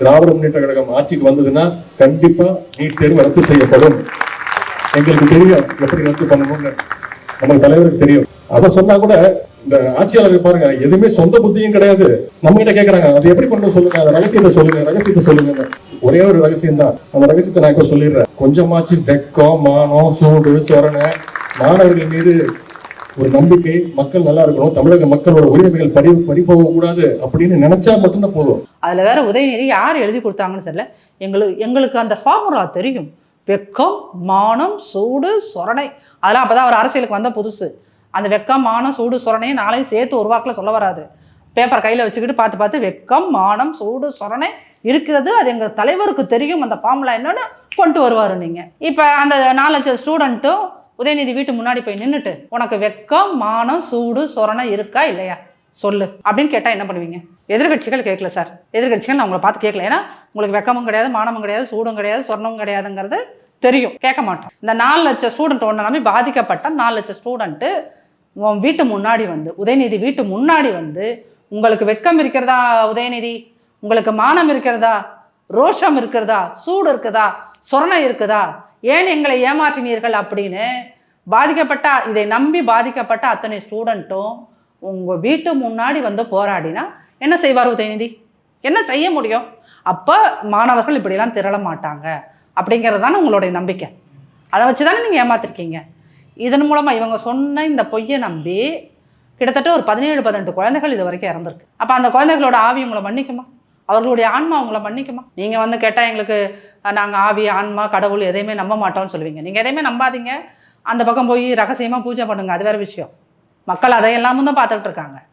திராவிட முன்னேற்ற கழகம் ஆட்சிக்கு வந்ததுன்னா கண்டிப்பா நீட் தேர்வு ரத்து செய்யப்படும். எங்களுக்கு தெரியும் எப்படி ரத்து பண்ணணும்னு. நம்ம தலைவருக்கு தெரியும். அதை சொன்னா கூட இந்த ஆட்சியாளர்கள் பாருங்க எதுவுமே சொந்த புத்தியும் கிடையாது. நம்ம கிட்ட கேட்கறாங்க அது எப்படி பண்ணணும் சொல்லுங்க? அந்த ரகசியத்தை சொல்லுங்க ரகசியத்தை சொல்லுங்க ஒரே ஒரு ரகசியம் தான். அந்த ரகசியத்தை நான் இப்ப சொல்லிடுறேன். கொஞ்சமாச்சு வெக்கம் மானம் சூடு சொரணை. மாணவர்கள் மீது ஒரு நம்பிக்கை மக்கள் நல்லா இருக்கணும் தமிழக மக்களோட உரிமைகள் படி படிப்போக கூடாது அப்படின்னு நினைச்சா மட்டும்தான் போதும். அதில் வேற உதயநிதி யார் எழுதி கொடுத்தாங்கன்னு தெரியல. எங்களுக்கு எங்களுக்கு அந்த ஃபார்முலா தெரியும். வெக்கம் மானம் சூடு சொரணை. அதெல்லாம் அப்போ தான் அவர் அரசியலுக்கு வந்த புதுசு. அந்த வெக்கம் மானம் சூடு சொரணையை நாளையும் சேர்த்து ஒரு வாக்கில் சொல்ல வராது பேப்பர் கையில் வச்சுக்கிட்டு பார்த்து பார்த்து வெக்கம் மானம் சூடு சொரணை இருக்கிறது அது எங்கள் தலைவருக்கு தெரியும். அந்த ஃபார்முலா என்னன்னு கொண்டு வருவார் நீங்கள் இப்போ அந்த நாலு லட்சம் ஸ்டூடெண்ட்டும் உதயநிதி வீட்டு முன்னாடி போய் நின்றுட்டு உனக்கு வெக்கம் மானம் சூடு சொரணம் இருக்கா இல்லையா? சொல்லு. அப்படின்னு கேட்டால் என்ன பண்ணுவீங்க? எதிர்கட்சிகள் கேட்கல சார். எதிர்கட்சிகள் நான் உங்களை பார்த்து கேட்கல. ஏன்னா உங்களுக்கு வெக்கமும் கிடையாது மானமும் கிடையாது சூடும் கிடையாது சொர்ணமும் கிடையாதுங்கிறது தெரியும். கேட்க மாட்டோம். இந்த நாலு லட்சம் ஸ்டூடெண்ட் ஒன்று நம்பி பாதிக்கப்பட்ட நாலு லட்சம் ஸ்டூடெண்ட்டு உன் வீட்டு முன்னாடி வந்து உதயநிதி வீட்டு முன்னாடி வந்து உங்களுக்கு வெட்கம் இருக்கிறதா உதயநிதி? உங்களுக்கு மானம் இருக்கிறதா? ரோஷம் இருக்கிறதா? சூடு இருக்குதா? சொரணை இருக்குதா? ஏன் எங்களை ஏமாற்றினீர்கள் அப்படின்னு பாதிக்கப்பட்ட இதை நம்பி பாதிக்கப்பட்ட அத்தனை ஸ்டூடெண்ட்டும் உங்கள் வீட்டு முன்னாடி வந்து போராடினா என்ன செய்வார் உதயநிதி? என்ன செய்ய முடியும்? அப்போ மாணவர்கள் இப்படிலாம் திரள மாட்டாங்க. அப்படிங்கிறது தானே உங்களுடைய நம்பிக்கை. அதை வச்சு தானே நீங்கள் ஏமாத்திருக்கீங்க. இதன் மூலமாக இவங்க சொன்ன இந்த பொய்யை நம்பி கிட்டத்தட்ட ஒரு பதினேழு பதினெட்டு குழந்தைகள் இது வரைக்கும் இறந்துருக்கு. அப்போ அந்த குழந்தைகளோட ஆவி உங்களை மன்னிக்குமா? அவர்களுடைய ஆன்மா உங்களை மன்னிக்குமா? நீங்கள் வந்து கேட்டால் எங்களுக்கு நாங்கள் ஆவி ஆன்மா கடவுள் எதையுமே நம்ப மாட்டோம்னு சொல்லுவீங்க. நீங்கள் எதையுமே நம்பாதீங்க. அந்த பக்கம் போய் ரகசியமாக பூஜை பண்ணுங்க. அது வேற விஷயம். மக்கள் அதையெல்லாமும் தான் பார்த்துட்டு இருக்காங்க.